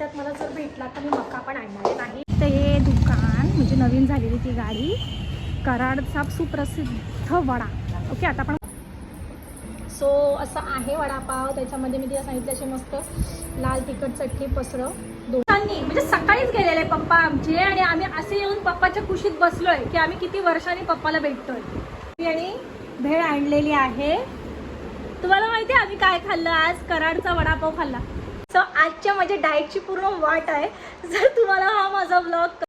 रस्त्यात मला जर भेटला तर मी मका पण आणणार नाही तर हे दुकान म्हणजे नवीन झालेली ती गाडी कराडचा सुप्रसिद्ध वडा. ओके आता आपण सो असं आहे वडापाव. त्याच्यामध्ये मी तिला सांगितलं असे मस्त लाल तिखट चटणी पसरव दोघांनी म्हणजे सकाळीच गेलेले पप्पा आमचे आणि आम्ही असे येऊन पप्पाच्या कुशीत बसलोय की आम्ही किती वर्षांनी पप्पाला भेटतोय. आणि भेळ आणलेली आहे. तुम्हाला माहिती आहे आम्ही काय खाल्लं आज? कराडचा वडापाव खाल्ला. सो आजच्या माझ्या डाएटची पूर्ण वाट आहे. जर तुम्हाला हा माझा ब्लॉग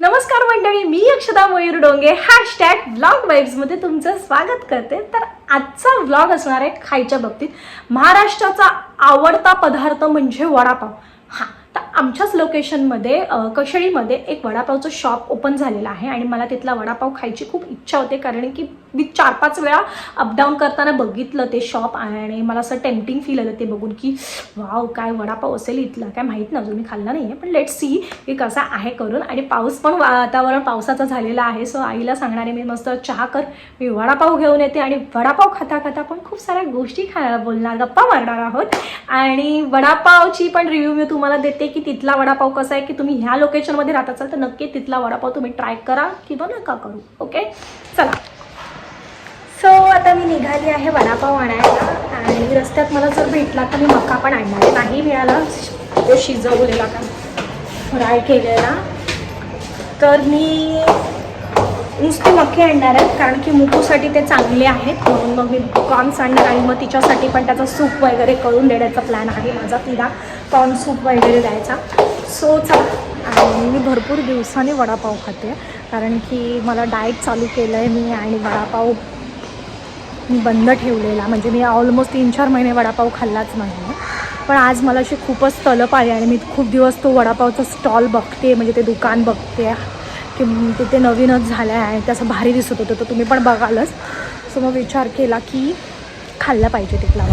नमस्कार मंडळी मी अक्षदा मयूर डोंगे. हॅशटॅग ब्लॉग वाईब्समध्ये तुमचं स्वागत करते. तर आजचा व्लॉग असणार आहे खायच्या बाबतीत. महाराष्ट्राचा आवडता पदार्थ म्हणजे वडापाव. हां तर आमच्याच लोकेशनमध्ये कशळीमध्ये कशेळीमध्ये एक वडापावचं शॉप ओपन झालेलं आहे आणि मला तिथला वडापाव खायची खूप इच्छा होते कारण की मी चार पाच वेळा अपडाऊन करताना बघितलं ते शॉप आणि मला असं टेम्पटिंग फील आलं ते बघून की वाव काय वडापाव असेल इथला. काय माहीत नाही अजून मी खाल्ला नाही आहे पण लेट सी की कसा आहे करून. आणि पाऊस पण वातावरण पावसाचं झालेलं आहे सो आईला सांगणारे मी मस्त चहा कर मी वडापाव घेऊन येते. आणि वडापाव खाता खाता पण खूप साऱ्या गोष्टी खा बोलणार गप्पा मारणार आहोत. आणि वडापावची पण रिव्ह्यू मी तुम्हाला देते की तिथला वडापाव कसा आहे की तुम्ही ह्या लोकेशनमध्ये राहत असाल तर नक्की तिथला वडापाव तुम्ही ट्राय करा किंवा नका करू ओके चला. सो आता मी निघाली आहे वडापाव आणायला आणि रस्त्यात मला जर भेटला तर मी मका पण आणणार नाही मिळाला तो शिजवलेला का? फ्राय केलेला. तर मी नुसते मके आणणार आहेत कारण की मुकूसाठी ते चांगले आहेत. म्हणून मग मी कॉर्न्स आणणार आणि मग तिच्यासाठी पण त्याचा सूप वगैरे करून देण्याचा प्लॅन आहे माझा तिला कॉर्न सूप वगैरे द्यायचा. सो चला. आणि मी भरपूर दिवसांनी वडापाव खाते कारण की मला डाएट चालू केलं आहे मी आणि वडापाव मी बंद ठेवलेला. म्हणजे मी ऑलमोस्ट तीन चार महिने वडापाव खाल्लाच नाही. पण आज मला अशी खूपच तलप आली आणि मी खूप दिवस तो वडापावचा स्टॉल बघते म्हणजे ते दुकान बघते. की तिथे नवीनच झालं आहे आणि ते असं भारी दिसत होतं तर तुम्ही पण बघालच. सो मग विचार केला की खाल्लं पाहिजे तिथला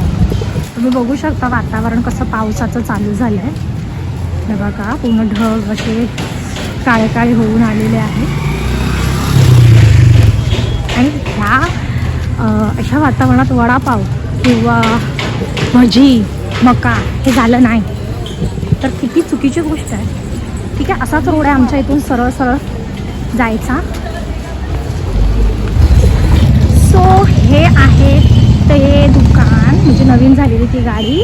तुम्ही बघू शकता वातावरण कसं पावसाचं चालू झालं आहे हे बघा पूर्ण ढग असे काळे काळे होऊन आलेले आहे. आणि ह्या अशा वातावरणात वडापाव किंवा भजी मका हे झालं नाही. तर किती चुकीची गोष्ट आहे. ठीक आहे असाच रोड आहे आमच्या इथून सरळ सरळ जायचा. सो हे आहे ते दुकान म्हणजे नवीन झालेली ती गाडी.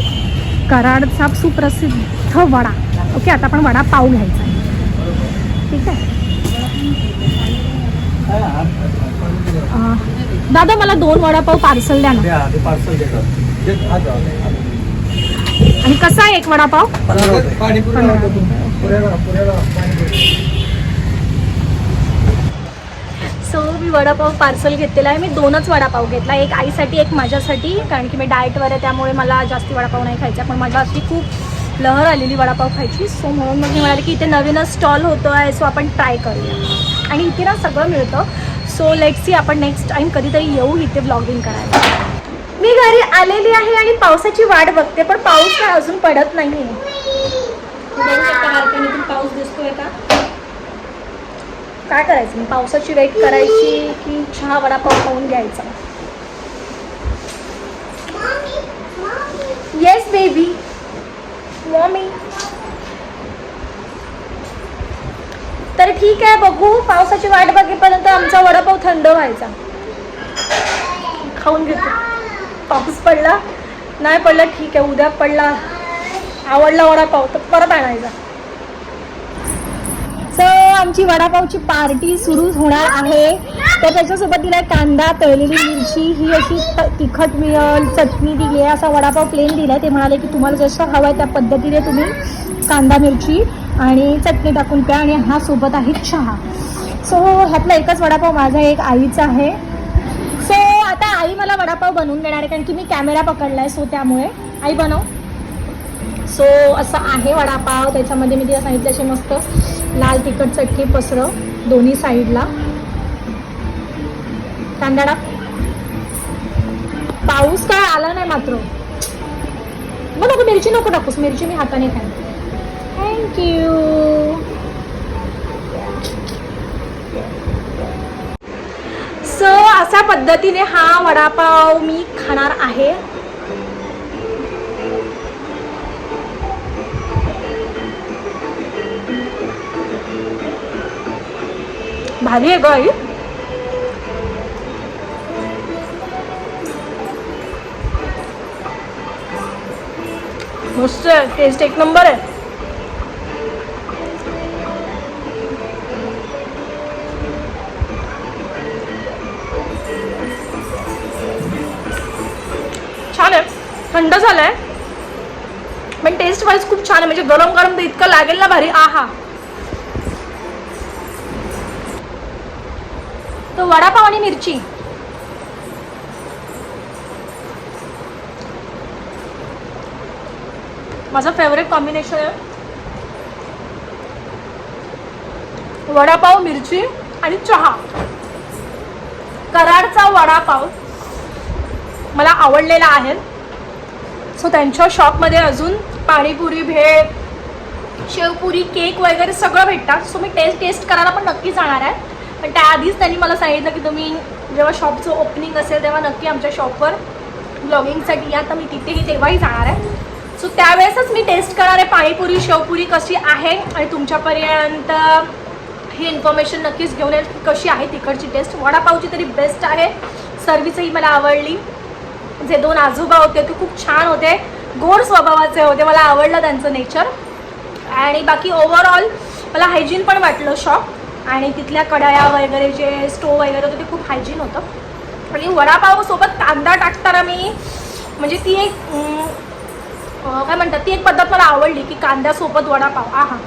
कराडचा सुप्रसिद्ध वडा. ओके आता आपण वडा पाव घ्यायचा. ठीक आहे? दादा मला दोन वडापाव पार्सल द्या ना. आणि कसा आहे एक वडापाव पाणी पुऱ्याला पुऱ्याला पुऱ्याला पाणी सो मी वडापाव पार्सल घेतलेला आहे. मी दोनच वडापाव घेतला. एक आईसाठी एक माझ्यासाठी. कारण की मी डाएटवर आहे त्यामुळे मला जास्ती वडापाव नाही खायचा. पण मला अशी खूप लहर आलेली वडापाव खायची. सो म्हणून मग मी म्हणाले की इथे नवीनच स्टॉल होतो आहे सो आपण ट्राय करूया. आणि इथे ना सगळं मिळतं. सो लेट सी आपण नेक्स्ट टाईम कधीतरी येऊ इथे ब्लॉगिंग करायला. मी घरी आलेली आहे आणि पावसाची वाट बघते पण पाऊस काय अजून पडत नाही पाऊस दिसतोय का? काय करायचं? मग पावसाची वेट करायची की चहा वडापाव खाऊन घ्यायचा? येस बेबी मॉमी तर ठीक आहे बघू. पावसाची वाट बघेपर्यंत आमचा वडापाव थंड व्हायचा. खाऊन घेतो. पाऊस पडला. नाही पडला ठीक आहे. उद्या पडला. आवडला वडापाव तर परत आणायचा. आमची वडापावची पार्टी सुरू होणार आहे. तर त्याच्यासोबत तिला कांदा तळलेली मिरची ही अशी त- तिखट मिळल चटणी दिली आहे. असा वडापाव प्लेन दिला आहे ते म्हणाले की तुम्हाला जसं हवं आहे त्या पद्धतीने तुम्ही कांदा मिरची आणि चटणी टाकून प्या आणि हा सोबत आहे चहा. सो ह्यातला एकच वडापाव माझा एक आईचा आहे. सो आता आई मला वडापाव बनवून देणार आहे कारण की मी कॅमेरा पकडला आहे सो त्यामुळे. आई बनव. सो असं आहे वडापाव. त्याच्यामध्ये मी तिला सांगितलं असे मस्त लाल तिखट चटणी पसरव दोन्ही साईडला. कांदा पाऊस काय आला नाही मात्र. मग नको मिरची नको टाकूस. मिरची मी हाताने खाईन. थँक्यू सो अशा पद्धतीने हा वडापाव मी खाणार आहे. भारी आहे ग आई. मस्त टेस्ट एक नंबर आहे. छान आहे थंड झालंय. पण टेस्ट वाईज खूप छान आहे म्हणजे गरम गरम तर इतकं लागेल ना भारी. आहा. वडापाव आणि मिरची. माझं फेवरेट कॉम्बिनेशन आहे. वडापाव मिरची आणि चहा. कराडचा वडापाव मला आवडलेला आहे. सो त्यांच्या शॉपमध्ये अजून पाणीपुरी भेळ शेवपुरी केक वगैरे सगळं भेटतात. सो मी टेस्ट टेस्ट करायला पण नक्की जाणार आहे. पण त्याआधीच त्यांनी मला सांगितलं की तुम्ही जेव्हा शॉपचं ओपनिंग असेल तेव्हा नक्की आमच्या शॉपवर ब्लॉगिंगसाठी या. तर मी तिथेही तेव्हाही जाणार आहे. सो त्यावेळेसच मी टेस्ट करणार आहे पाणीपुरी शेवपुरी कशी आहे आणि तुमच्यापर्यंत ही इन्फॉर्मेशन नक्कीच घेऊन येईल कशी आहे तिकडची टेस्ट वडापावची तरी बेस्ट आहे. सर्विसही मला आवडली. जे दोन आजोबा होते ते खूप छान होते. गोड स्वभावाचे होते. मला आवडलं त्यांचं नेचर आणि बाकी ओव्हरऑल मला हायजीन पण वाटलं शॉप आणि तिथल्या कढया वगैरे जे स्टोव वगैरे होतं ते खूप हायजीन होतं. आणि वडापावसोबत कांदा टाकताना मी म्हणजे ती एक काय म्हणतात ती एक पद्धत मला आवडली की कांद्यासोबत वडापाव. आहा.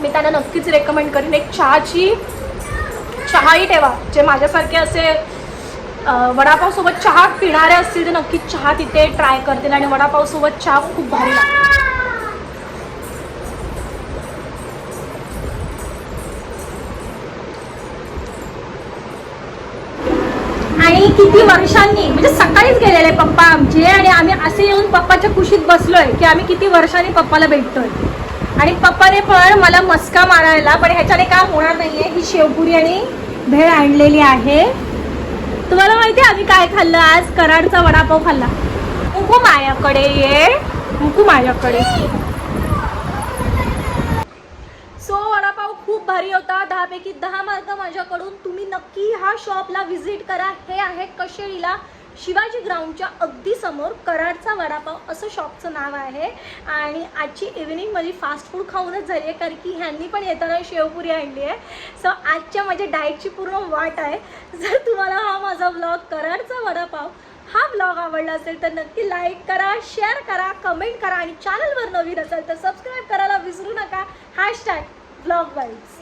मी त्यांना नक्कीच रेकमेंड करीन. एक चहाची चहाही ठेवा. जे माझ्यासारखे असे वडापावसोबत चहा पिणारे असतील ते नक्कीच चहा तिथे ट्राय करतील. आणि वडापावसोबत चहा खूप भारी लागतो. किती वर्षांनी म्हणजे सकाळीच गेलेले पप्पा आमचे आणि आम्ही असे येऊन पप्पाच्या खुशीत बसलोय की आम्ही किती वर्षांनी पप्पाला भेटतोय. आणि पप्पाने पण मला मस्का मारायला पण ह्याच्याने काय होणार नाहीये. ही शेवपुरी आणि भेळ आणलेली आहे. तुम्हाला माहिती आहे आम्ही काय खाल्लं? आज कराडचा वडापाव खाल्ला. मुकू माझ्याकडे ये. मुकू माझ्याकडे सो वडापाव खूप भारी होता. दहापैकी दहा मार्क माझ्याकडून. तुम्ही नक्की हा शॉपला व्हिजिट करा. हे आहे कशेळीला शिवाजी ग्राउंडच्या अगदी समोर कराडचा वडापाव असं शॉपचं नाव आहे. आणि आजची इव्हिनिंग माझी फास्ट फूड खाऊनच झाली आहे कारण की ह्यांनी पण येताना शेवपुरी आणली आहे. सो आजच्या माझ्या डाएटची पूर्ण वाट आहे. जर तुम्हाला हा माझा ब्लॉग कराडचा वडापाव हा ब्लॉग आवडला असेल तर नक्की लाईक करा शेअर करा कमेंट करा. आणि चॅनलवर नवीन असेल तर सबस्क्राईब करायला विसरू नका. Hashtag blog wise